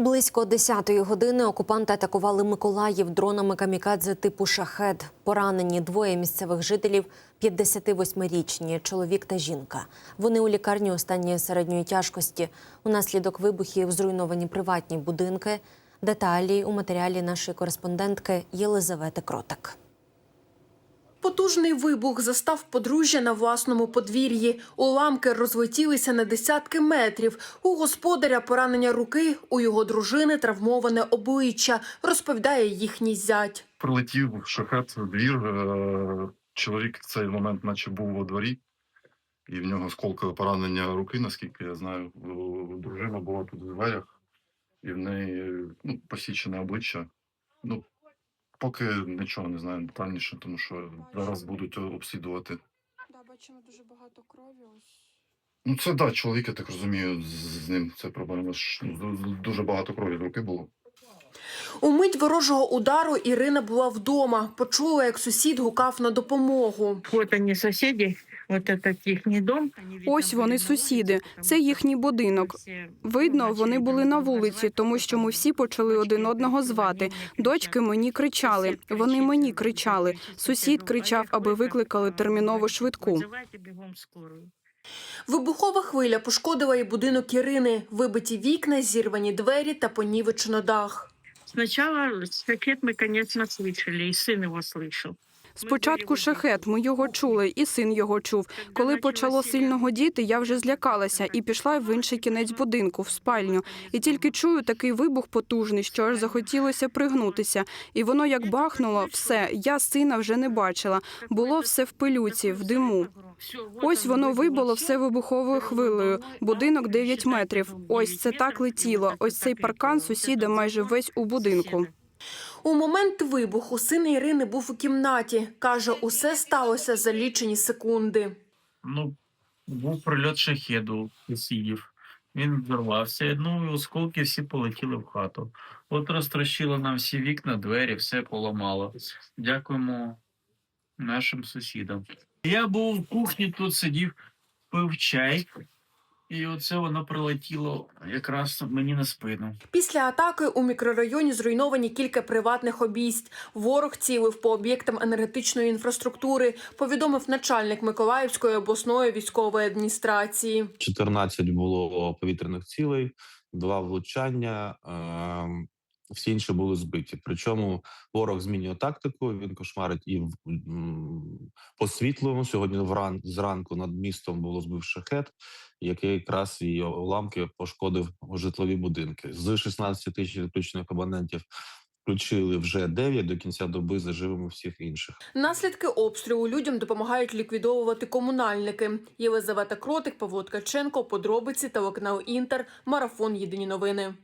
Близько 10-ї години окупанти атакували Миколаїв дронами камікадзе типу шахед. Поранені двоє місцевих жителів 58-річні чоловік та жінка. Вони у лікарні останньої середньої тяжкості. Унаслідок вибухів зруйновані приватні будинки. Деталі у матеріалі нашої кореспондентки Єлизавети Кротик. Потужний вибух застав подружжя на власному подвір'ї. Уламки розлетілися на десятки метрів. У господаря поранення руки, у його дружини травмоване обличчя, розповідає їхній зять. прилетів шахет в двір. е, Чоловік в цей момент, наче був у дворі, і в нього сколкове поранення руки, наскільки я знаю. Дружина була тут в дверях, і в неї ну, посічене обличчя. Ну, поки нічого не знаю детальніше, тому що зараз будуть обслідувати. Да, бачимо дуже багато крові. Ось Ну, це так, да, чоловік, я так розумію, з, з ним це проблема. ж, ну, Дуже багато крові з руки було. У мить ворожого удару Ірина була вдома. Почула, як сусід гукав на допомогу. Вот они соседи, їхній дом. Ось вони сусіди. Це їхній будинок. Видно, вони були на вулиці, тому що ми всі почали один одного звати. Дочки мені кричали, вони мені кричали. Сусід кричав, аби викликали термінову швидку. Визивайте бігом скорую. Вибухова хвиля пошкодила і будинок Ірини, вибиті вікна, зірвані двері та понівечено дах. Сначала шахет мы, конечно, слышали, и сын его слышал. Спочатку шахет, ми його чули, і син його чув. Коли почало сильно годіти, я вже злякалася і пішла в інший кінець будинку, в спальню. І тільки чую такий вибух потужний, що аж захотілося пригнутися. І воно як бахнуло, все, я сина вже не бачила. Було все в пилюці, в диму. Ось воно вибило все вибуховою хвилею. Будинок 9 метрів. Ось це так летіло. Ось цей паркан сусіда майже весь у будинку. У момент вибуху син Ірини був у кімнаті. Каже, усе сталося за лічені секунди. Ну, був прильот шахеду сусідів. Він взорвався. Ну і осколки всі полетіли в хату. От розтрощило нам всі вікна, двері, все поламало. Дякуємо нашим сусідам. Я був в кухні, тут сидів, пив чай, і оце воно прилетіло якраз мені на спину. Після атаки у мікрорайоні зруйновані кілька приватних обійсть. Ворог цілив по об'єктам енергетичної інфраструктури, повідомив начальник Миколаївської обласної військової адміністрації. 14 було повітряних цілей, два влучання. ем, Всі інші були збиті. Причому ворог змінює тактику. Він кошмарить і по світлому. Сьогодні вран зранку над містом було збив шахет, який якраз і уламки пошкодив житлові будинки. З 16 тисяч відключених абонентів включили вже 9, до кінця доби заживемо всіх інших. Наслідки обстрілу людям допомагають ліквідовувати комунальники. Єлизавета Кротик, Павло Ткаченко, подробиці телеканал Інтер, марафон Єдині новини.